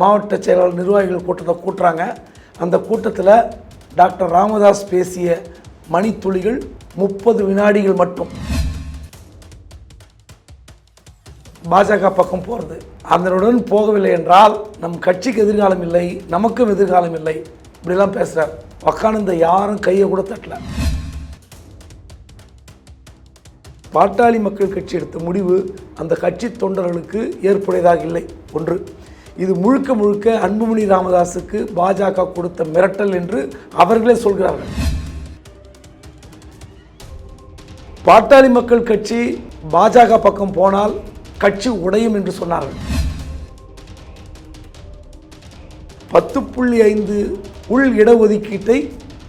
மாவட்ட செயலாளர் நிர்வாகிகள் கூட்டத்தை கூட்டுறாங்க. அந்த கூட்டத்தில் டாக்டர் ராமதாஸ் பேசிய மணித்துளிகள் முப்பது வினாடிகள் மட்டும். பாஜக பக்கம் போகிறது அதனுடன் போகவில்லை என்றால் நம் கட்சிக்கு எதிர்காலம் இல்லை நமக்கும் எதிர்காலம் இல்லை. இப்படிலாம் பேசுகிறார் உக்காந்து யாரும் கையை கூட தட்டல. பாட்டாளி மக்கள் கட்சி எடுத்த முடிவு அந்த கட்சி தொண்டர்களுக்கு ஏற்புடையதாக இல்லை. ஒன்று. இது முழுக்க முழுக்க அன்புமணி ராமதாஸுக்கு பாஜக கொடுத்த மிரட்டல் என்று அவர்களே சொல்கிறார்கள். பாட்டாளி மக்கள் கட்சி பாஜக பக்கம் போனால் கட்சி உடையும் என்று சொன்னார்கள். பத்து புள்ளி ஐந்து உள் இடஒதுக்கீட்டை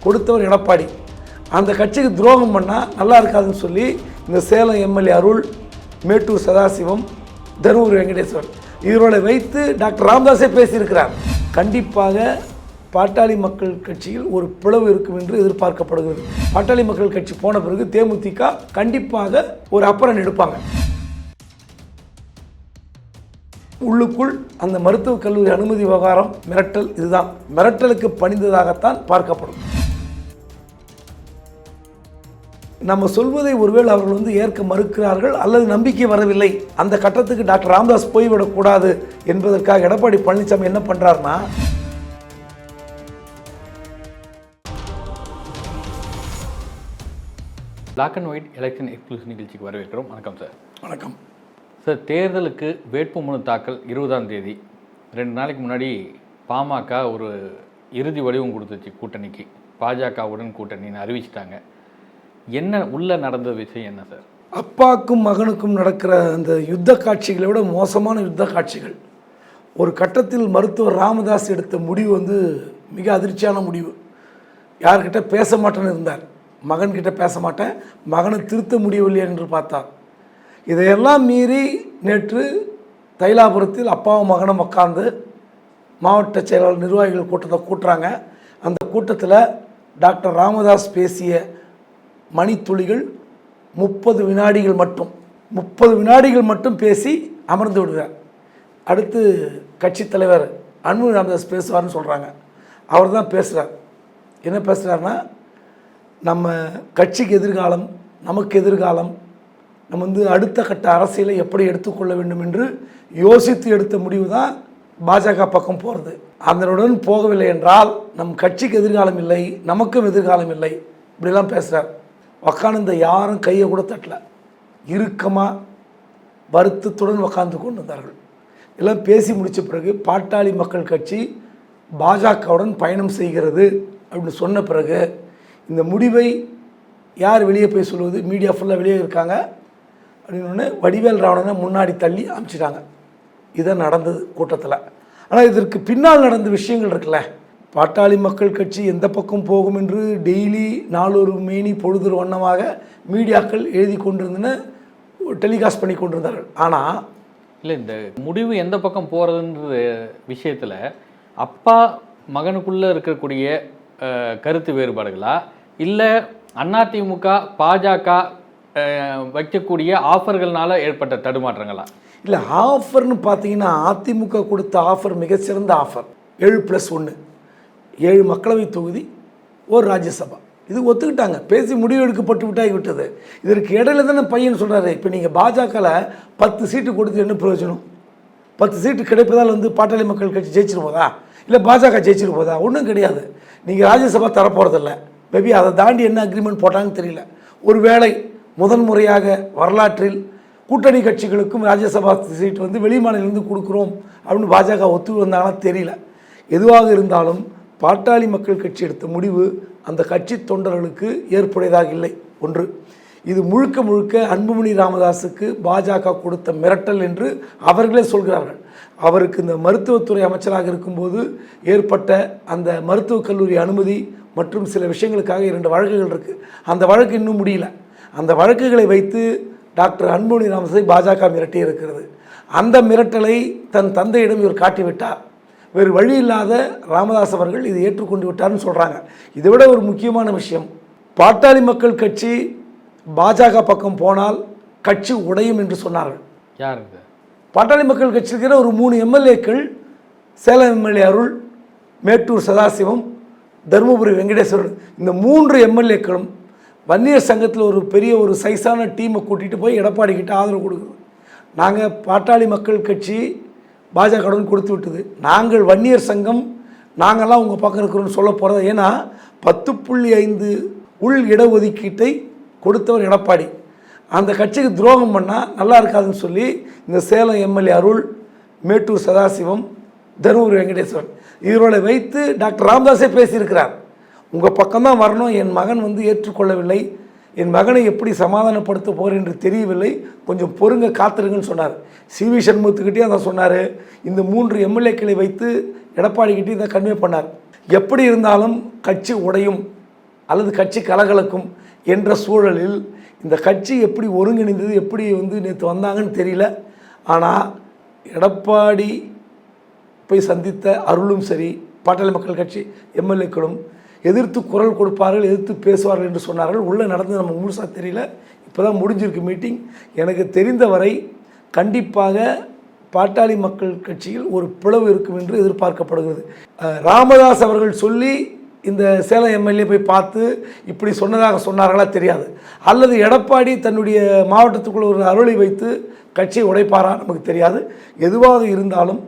கொடுத்தவர் எடப்பாடி. அந்த கட்சிக்கு துரோகம் பண்ணால் நல்லா இருக்காதுன்னு சொல்லி இந்த சேலம் எம்எல்ஏ அருள் மேட்டூர் சதாசிவம் தருமபுரி வெங்கடேஸ்வர் இவர்களை வைத்து டாக்டர் ராம்தாஸே பேசியிருக்கிறார். கண்டிப்பாக பாட்டாளி மக்கள் கட்சியில் ஒரு பிளவு இருக்கும் என்று எதிர்பார்க்கப்படுகிறது. பாட்டாளி மக்கள் கட்சி போன பிறகு தேமுதிக கண்டிப்பாக ஒரு அப்பரன் எடுப்பாங்க. உள்ளுக்குள் அந்த மருத்துவக் கல்லூரி அனுமதி விவகாரம் மிரட்டல் இதுதான். மிரட்டலுக்கு பணிந்ததாகத்தான் பார்க்கப்படும். நம்ம சொல்வதை ஒருவேளை அவர்கள் வந்து ஏற்க மறுக்கிறார்கள் அல்லது நம்பிக்கை வரவில்லை. அந்த கட்டத்துக்கு டாக்டர் ராமதாஸ் போய்விடக்கூடாது என்பதற்காக எடப்பாடி பழனிசாமி என்ன பண்றாருன்னா black and white election exclusive நிகழ்ச்சிக்கு வரவேற்கிறோம். வணக்கம் சார் வணக்கம். சார் தேர்தலுக்கு வேட்புமனு தாக்கல் இருபதாம் தேதி. ரெண்டு நாளைக்கு முன்னாடி பாமக ஒரு இறுதி வடிவம் கொடுத்துச்சு கூட்டணிக்கு. பாஜகவுடன் கூட்டணின்னு அறிவிச்சிட்டாங்க. என்ன உள்ள நடந்த விஷயம் என்ன சார்? அப்பாக்கும் மகனுக்கும் நடக்கிற அந்த யுத்த காட்சிகளை விட மோசமான யுத்த காட்சிகள். ஒரு கட்டத்தில் மருத்துவர் ராமதாஸ் எடுத்த முடிவு வந்து மிக அதிர்ச்சியான முடிவு. யார்கிட்ட பேச மாட்டேன்னு இருந்தார். மகன்கிட்ட பேச மாட்டேன். மகனை திருத்த முடியவில்லை என்று பார்த்தார். இதையெல்லாம் மீறி நேற்று தைலாபுரத்தில் அப்பாவும் மகனும் உட்காந்து மாவட்ட செயலாளர் நிர்வாகிகள் கூட்டத்தை கூட்டுறாங்க. அந்த கூட்டத்தில் டாக்டர் ராமதாஸ் பேசிய மணித்துளிகள் முப்பது வினாடிகள் மட்டும் முப்பது வினாடிகள் மட்டும் பேசி அமர்ந்து விடுவார் அடுத்து கட்சித் தலைவர் அன்பு ராமதாஸ் பேசுவார்னு சொல்கிறாங்க அவர் தான் பேசுகிறார் என்ன பேசுகிறாருன்னா நம்ம கட்சிக்கு எதிர்காலம் நமக்கு எதிர்காலம் நம்ம வந்து அடுத்த கட்ட அரசியலை எப்படி எடுத்துக்கொள்ள வேண்டும் என்று யோசித்து எடுத்த முடிவு தான் பாஜக பக்கம் போகிறது அதனுடன் போகவில்லை என்றால் நம் கட்சிக்கு எதிர்காலம் இல்லை நமக்கும் எதிர்காலம் இல்லை இப்படிலாம் பேசுகிறார் உக்காந்து யாரும் கையை கூட தட்டல. இறுக்கமாக வருத்தத்துடன் உக்காந்து கொண்டு வந்தார்கள் எல்லாம் பேசி முடித்த பிறகு பாட்டாளி மக்கள் கட்சி பாஜகவுடன் பயணம் செய்கிறது அப்படின்னு சொன்ன பிறகு இந்த முடிவை யார் வெளியே போய் சொல்வது மீடியா ஃபுல்லாக வெளியே இருக்காங்க. அப்படின்னு வடிவேல் ராவணனை முன்னாடி தள்ளி அனுப்பிச்சிட்டாங்க. இதான் நடந்தது கூட்டத்தில். ஆனால் இதற்கு பின்னால் நடந்த விஷயங்கள் இருக்குல்ல? பாட்டாளி மக்கள் கட்சி எந்த பக்கம் போகும் என்று டெய்லி நாளொரு மேனி பொழுதொரு வண்ணமாக மீடியாக்கள் எழுதி கொண்டிருந்தன டெலிகாஸ்ட் பண்ணி கொண்டிருந்தார்கள். ஆனால் இல்லை இந்த முடிவு எந்த பக்கம் போகிறதுன்ற விஷயத்தில் அப்பா மகனுக்குள்ளே இருக்கக்கூடிய கருத்து வேறுபாடுகளா? இல்லை அதிமுக பாஜக வைக்கக்கூடிய ஆஃபர்கள்னால ஏற்பட்ட தடுமாற்றங்களா? இல்லை ஆஃபர்னு பார்த்தீங்கன்னா அதிமுக கொடுத்த ஆஃபர் மிகச்சிறந்த ஆஃபர். ஏழு ப்ளஸ் ஒன்று ஏழு மக்களவை தொகுதி ஒரு ராஜ்யசபா. இது ஒத்துக்கிட்டாங்க. பேசி முடிவு எடுக்கப்பட்டு விட்டாகி விட்டது இதற்கு இடையில தானே பையன் சொல்கிறாரு இப்போ நீங்கள் பாஜகவில் பத்து சீட்டு கொடுத்து என்ன பிரயோஜனம்? பத்து சீட்டு கிடைப்பதால் வந்து பாட்டாளி மக்கள் கட்சி ஜெயிச்சிட்டு போதா இல்லை பாஜக ஜெயிச்சிட்டு போதா ஒன்றும் கிடையாது. நீங்கள் ராஜ்யசபா தரப்போகிறதில்ல மேபி அதை தாண்டி என்ன அக்ரிமெண்ட் போட்டாங்கன்னு தெரியல. ஒருவேளை முதன் முறையாக வரலாற்றில் கூட்டணி கட்சிகளுக்கும் ராஜ்யசபா சீட் வந்து வெளி கொடுக்குறோம் அப்படின்னு பாஜக ஒத்து வந்தாங்கன்னா தெரியல. எதுவாக இருந்தாலும் பாட்டாளி மக்கள் கட்சி எடுத்த முடிவு அந்த கட்சி தொண்டர்களுக்கு ஏற்புடையதாக இல்லை. ஒன்று இது முழுக்க முழுக்க அன்புமணி ராமதாஸுக்கு பாஜக கொடுத்த மிரட்டல் என்று அவர்களே சொல்கிறார்கள். அவருக்கு இந்த மருத்துவத்துறை அமைச்சராக இருக்கும்போது ஏற்பட்ட அந்த மருத்துவக் கல்லூரி அனுமதி மற்றும் சில விஷயங்களுக்காக இரண்டு வழக்குகள் இருக்குது அந்த வழக்கு இன்னும் முடியல. அந்த வழக்குகளை வைத்து டாக்டர் அன்புமணி ராமதாஸை பாஜக மிரட்டி இருக்கிறது அந்த மிரட்டலை தன் தந்தையிடம் இவர் காட்டிவிட்டார். வேறு வழி இல்லாத ராமதாஸ் அவர்கள் இதை ஏற்றுக்கொண்டு விட்டார்னு சொல்கிறாங்க இதை விட ஒரு முக்கியமான விஷயம் பாட்டாளி மக்கள் கட்சி பாஜக பக்கம் போனால் கட்சி உடையும் என்று சொன்னார்கள். யார் பாட்டாளி மக்கள் கட்சி இருக்கிற ஒரு மூணு எம்எல்ஏக்கள் சேலம் எம்எல்ஏ அருள் மேட்டூர் சதாசிவம் தருமபுரி வெங்கடேஸ்வரன் இந்த மூன்று எம்எல்ஏக்களும் வன்னியர் சங்கத்தில் ஒரு பெரிய ஒரு சைஸான டீமை கூட்டிகிட்டு போய் எடப்பாடி கிட்ட ஆதரவு கொடுக்குறது நாங்கள் பாட்டாளி மக்கள் கட்சி பாஜகவுடன் கொடுத்து விட்டது. நாங்கள் வன்னியர் சங்கம் நாங்கள்லாம் உங்கள் பக்கம் இருக்கிறோன்னு சொல்ல போகிறது ஏன்னா பத்து புள்ளி ஐந்து உள் இடஒதுக்கீட்டை கொடுத்தவர் எடப்பாடி. அந்த கட்சிக்கு துரோகம் பண்ணால் நல்லா இருக்காதுன்னு சொல்லி இந்த சேலம் எம்எல்ஏ அருள் மேட்டூர் சதாசிவம் தருமபுரி வெங்கடேஸ்வரன் இவர்களை வைத்து டாக்டர் ராமதாஸே பேசியிருக்கிறார். உங்கள் பக்கம்தான் வரணும் என் மகன் வந்து ஏற்றுக்கொள்ளவில்லை என் மகனை எப்படி சமாதானப்படுத்த போகிறேன் என்று தெரியவில்லை. கொஞ்சம் பொறுங்க காத்திருங்கன்னு சொன்னார். சி வி சண்முகத்துக்கிட்டே அதான் சொன்னார். இந்த மூன்று எம்எல்ஏக்களை வைத்து எடப்பாடிக்கிட்டே இதை கன்வே பண்ணார். எப்படி இருந்தாலும் கட்சி உடையும் அல்லது கட்சி கலகலக்கும் என்ற சூழலில் இந்த கட்சி எப்படி ஒருங்கிணைந்தது எப்படி வந்து நேற்று வந்தாங்கன்னு தெரியல. ஆனால் எடப்பாடி போய் சந்தித்த அருளும் சரி பாட்டாளி மக்கள் கட்சி எம்எல்ஏக்களும் எதிர்த்து குரல் கொடுப்பார்கள் எதிர்த்து பேசுவார்கள் என்று சொன்னார்கள். உள்ளே நடந்து நம்ம முழுசாக தெரியல. இப்போ தான் முடிஞ்சிருக்கு மீட்டிங். எனக்கு தெரிந்தவரை கண்டிப்பாக பாட்டாளி மக்கள் கட்சியில் ஒரு பிளவு இருக்கும் என்று எதிர்பார்க்கப்படுகிறது. ராமதாஸ் அவர்கள் சொல்லி இந்த சேலம் எம்எல்ஏ போய் பார்த்து இப்படி சொன்னதாக சொன்னார்களா தெரியாது. அல்லது எடப்பாடி தன்னுடைய மாவட்டத்துக்குள்ள ஒரு அருளை வைத்து கட்சியை உடைப்பாரா நமக்கு தெரியாது. எதுவாக இருந்தாலும்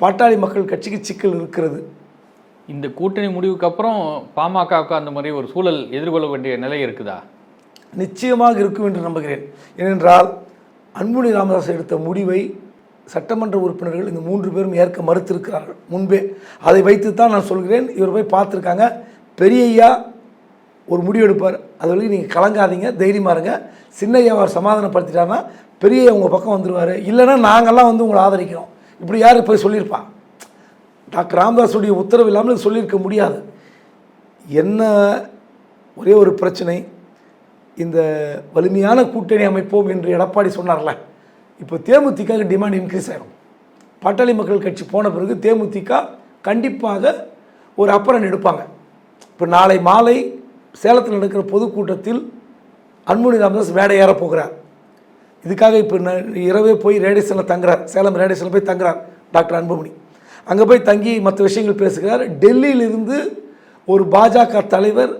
பாட்டாளி மக்கள் கட்சிக்கு சிக்கல் இருக்கிறது. இந்த கூட்டணி முடிவுக்கு அப்புறம் பாமகவுக்கு அந்த மாதிரி ஒரு சூழல் எதிர்கொள்ள வேண்டிய நிலை இருக்குதா? நிச்சயமாக இருக்கும் என்று நம்புகிறேன். ஏனென்றால் அன்புமணி ராமதாஸ் எடுத்த முடிவை சட்டமன்ற உறுப்பினர்கள் இந்த மூன்று பேரும் ஏற்க மறுத்திருக்கிறார்கள் முன்பே. அதை வைத்து தான் நான் சொல்கிறேன். இவர் போய் பார்த்துருக்காங்க. பெரியய்யா ஒரு முடிவு எடுப்பார். அது வரைக்கும் நீங்கள் கலங்காதீங்க. தைரியமாக இருங்க. சின்னையா அவர் சமாதானப்படுத்திட்டாருன்னா பெரியய்யா உங்கள் பக்கம் வந்துடுவார் இல்லைன்னா நாங்கள்லாம் வந்து உங்களை ஆதரிக்கிறோம். இப்படி யார் போய் சொல்லியிருப்பான் டாக்டர் ராமதாஸுடைய உத்தரவு இல்லாமல் சொல்லியிருக்க முடியாது. என்ன ஒரே ஒரு பிரச்சனை இந்த வலிமையான கூட்டணி அமைப்போம் என்று எடப்பாடி சொன்னார்ல இப்போ தேமுதிக டிமாண்ட் இன்க்ரீஸ் ஆகும் பாட்டாளி மக்கள் கட்சி போன பிறகு தேமுதிக கண்டிப்பாக ஒரு அப்பரன் எடுப்பாங்க. இப்போ நாளை மாலை சேலத்தில் நடக்கிற பொதுக்கூட்டத்தில் அன்புமணி ராமதாஸ் மேடை போகிறார். இதுக்காக இப்போ இரவே போய் ரேடியேஷனில் தங்குறார் சேலம் ரேடியேஷனில் போய் தங்குறார் டாக்டர் அன்புமணி. அங்கே போய் தங்கி மற்ற விஷயங்கள் பேசுகிறார். டெல்லியிலிருந்து ஒரு பாஜக தலைவர்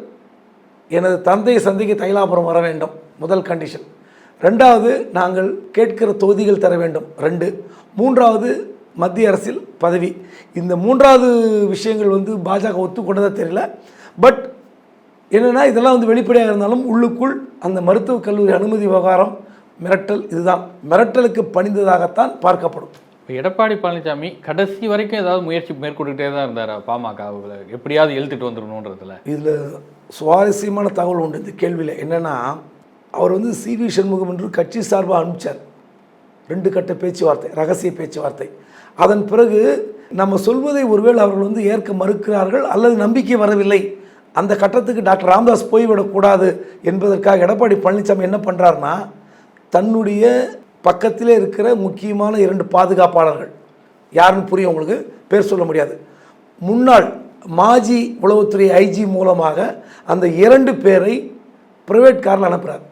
எனது தந்தையை சந்திக்க தைலாபுரம் வர வேண்டும். முதல் கண்டிஷன் ரெண்டாவது நாங்கள் கேட்கிற தொகுதிகள் தர வேண்டும். ரெண்டு. மூன்றாவது மத்திய அரசில் பதவி. இந்த மூன்றாவது விஷயங்கள் வந்து பாஜக ஒத்துக்கொண்டதாக தெரியல. பட் என்னென்னா இதெல்லாம் வந்து வெளிப்படையாக இருந்தாலும் உள்ளுக்குள் அந்த மருத்துவக் கல்லூரி அனுமதி விவகாரம் மிரட்டல் இதுதான். மிரட்டலுக்கு பணிந்ததாகத்தான் பார்க்கப்படும். இப்போ எடப்பாடி பழனிசாமி கடைசி வரைக்கும் ஏதாவது முயற்சி மேற்கொண்டுகிட்டே தான் இருந்தார் பாமகவில்? எப்படியாவது எழுத்துட்டு வந்துடணுன்றதுல இதில் சுவாரஸ்யமான தகவல் உண்டு இந்த கேள்வியில். என்னென்னா அவர் வந்து சி வி சண்முகம் என்று கட்சி சார்பாக அனுப்பிச்சார். ரெண்டு கட்ட பேச்சுவார்த்தை ரகசிய பேச்சுவார்த்தை. அதன் பிறகு நம்ம சொல்வதை ஒருவேளை அவர்கள் வந்து ஏற்க மறுக்கிறார்கள் அல்லது நம்பிக்கை வரவில்லை. அந்த கட்டத்துக்கு டாக்டர் ராம்தாஸ் போய்விடக்கூடாது என்பதற்காக எடப்பாடி பழனிசாமி என்ன பண்ணுறாருன்னா தன்னுடைய பக்கத்திலே இருக்கிற முக்கியமான இரண்டு பாதுகாப்பாளர்கள். யாருன்னு புரியும் உங்களுக்கு? பேர் சொல்ல முடியாது. முன்னாள் மாஜி உளவுத்துறை ஐஜி மூலமாக அந்த இரண்டு பேரை ப்ரைவேட் காரில் அனுப்புகிறார்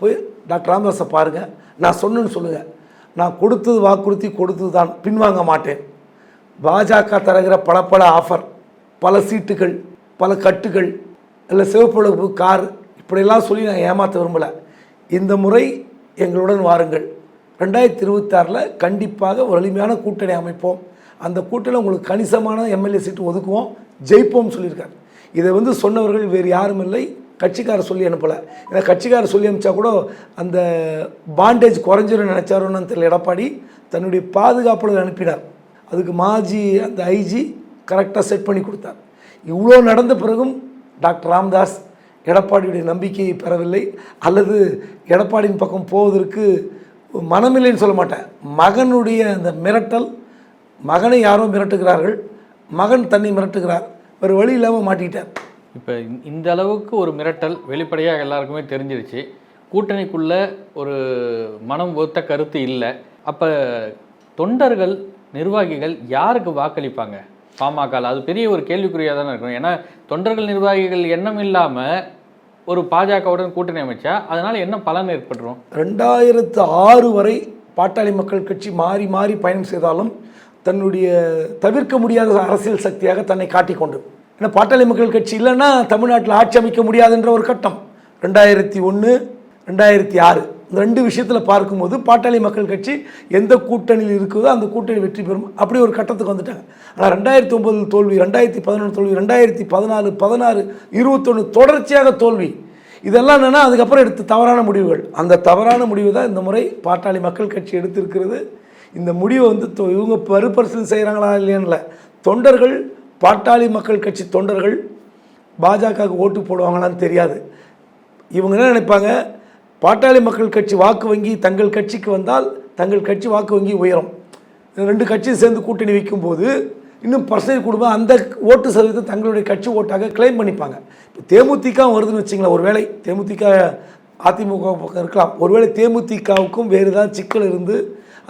போய் டாக்டர் ராமதாஸை பாருங்கள் நான் சொன்னேன்னு சொல்லுங்கள் நான் கொடுத்தது வாக்குறுதி கொடுத்தது தான். பின்வாங்க மாட்டேன். பாஜக தருகிற பல பல ஆஃபர் பல சீட்டுகள் பல கட்டுகள் இல்லை சிவப்பு கார் இப்படியெல்லாம் சொல்லி நான் ஏமாற்ற விரும்பலை. இந்த முறை எங்களுடன் வாருங்கள். ரெண்டாயிரத்தி இருபத்தாறில் கண்டிப்பாக ஒரு எளிமையான கூட்டணி அமைப்போம். அந்த கூட்டணியில் உங்களுக்கு கணிசமான எம்எல்ஏ சீட்டு ஒதுக்குவோம். ஜெயிப்போம் சொல்லியிருக்காரு. இதை வந்து சொன்னவர்கள் வேறு யாரும் இல்லை. கட்சிக்காரர் சொல்லி அனுப்பலை. ஏன்னா கட்சிக்காரர் சொல்லி அனுப்பிச்சா கூட அந்த பாண்டேஜ் குறைஞ்சிரும் நினச்சாரோன்னு தெரியல. எடப்பாடி தன்னுடைய பாதுகாப்புல அனுப்பினார். அதுக்கு மாஜி அந்த ஐஜி கரெக்டாக செட் பண்ணி கொடுத்தார். இவ்வளோ நடந்த பிறகும் டாக்டர் ராம்தாஸ் எடப்பாடியுடைய நம்பிக்கையை பெறவில்லை. அல்லது எடப்பாடியின் பக்கம் போவதற்கு மனமில்லைன்னு சொல்ல மாட்டேன். மகனுடைய அந்த மிரட்டல் மகனை யாரோ மிரட்டுகிறார்கள் மகன் தன்னை மிரட்டுகிறார் ஒரு வழி இல்லாமல் மாட்டிக்கிட்டார். இப்போ இந்த அளவுக்கு ஒரு மிரட்டல் வெளிப்படையாக எல்லாருக்குமே தெரிஞ்சிருச்சு. கூட்டணிக்குள்ள ஒரு மனம் ஒத்த கருத்து இல்லை. அப்போ தொண்டர்கள் நிர்வாகிகள் யாருக்கு வாக்களிப்பாங்க? பாமக அது பெரிய ஒரு கேள்விக்குறியாக தானே இருக்கும். ஏன்னா தொண்டர்கள் நிர்வாகிகள் எண்ணம் இல்லாமல் ஒரு பாஜகவுடன் கூட்டணி அமைச்சா அதனால் என்ன பலன் ஏற்பட்டுரும்? ரெண்டாயிரத்து ஆறு வரை பாட்டாளி மக்கள் கட்சி மாறி மாறி பயணம் செய்தாலும் தன்னுடைய தவிர்க்க முடியாத அரசியல் சக்தியாக தன்னை காட்டிக்கொண்டு ஏன்னா பாட்டாளி மக்கள் கட்சி இல்லைன்னா தமிழ்நாட்டில் ஆட்சி அமைக்க முடியாதுன்ற ஒரு கட்டம். ரெண்டாயிரத்தி ஒன்று ரெண்டாயிரத்தி ஆறு. ரெண்டு விஷயத்தில் பார்க்கும்போது பாட்டாளி மக்கள் கட்சி எந்த கூட்டணியில் இருக்குதோ அந்த கூட்டணி வெற்றி பெறும். அப்படி ஒரு கட்டத்துக்கு வந்துட்டாங்க. ஆனால் ரெண்டாயிரத்தி ஒம்பது தோல்வி ரெண்டாயிரத்தி பதினொன்று தோல்வி ரெண்டாயிரத்தி பதினாலு பதினாறு இருபத்தொன்று தொடர்ச்சியாக தோல்வி. இதெல்லாம் என்னென்னா அதுக்கப்புறம் எடுத்த தவறான முடிவுகள். அந்த தவறான முடிவு தான் இந்த முறை பாட்டாளி மக்கள் கட்சி எடுத்திருக்கிறது. இந்த முடிவை வந்து தொ- இவங்க மறுபரிசீலனை செய்கிறாங்களா இல்லையான்ல தொண்டர்கள் பாட்டாளி மக்கள் கட்சி தொண்டர்கள் பாஜகவுக்கு ஓட்டு போடுவாங்களான்னு தெரியாது. இவங்க என்ன நினைப்பாங்க? பாட்டாளி மக்கள் கட்சி வாக்கு வங்கி தங்கள் கட்சிக்கு வந்தால் தங்கள் கட்சி வாக்கு வங்கி உயரும். ரெண்டு கட்சியும் சேர்ந்து கூட்டணி வைக்கும்போது இன்னும் பர்சன்டேஜ் குடும்பம் அந்த ஓட்டு சதவீதம் தங்களுடைய கட்சி ஓட்டாக கிளைம் பண்ணிப்பாங்க. இப்போ தேமுதிக வருதுன்னு வச்சிங்களேன் ஒருவேளை தேமுதிக அதிமுக பக்கம் இருக்கலாம். ஒருவேளை தேமுதிகவுக்கும் வேறு ஏதாவது சிக்கல் இருந்து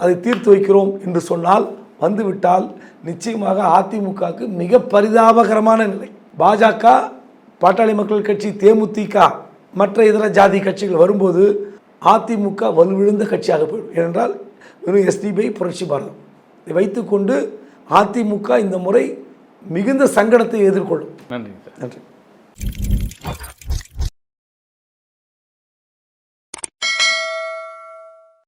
அதை தீர்த்து வைக்கிறோம் என்று சொன்னால் வந்துவிட்டால் நிச்சயமாக அதிமுகவுக்கு மிக பரிதாபகரமான நிலை. பாஜக பாட்டாளி மக்கள் கட்சி தேமுதிக மற்ற இதர ஜாதி கட்சிகள் வரும்போது அதிமுக வலுவிழுந்த கட்சியாக போயிடும். ஏனென்றால் வெறும் எஸ்டிபிஐ புரட்சி பாரதம். இதை வைத்துக்கொண்டு அதிமுக இந்த முறை மிகுந்த சங்கடத்தை எதிர்கொள்ளும். நன்றி. நன்றி.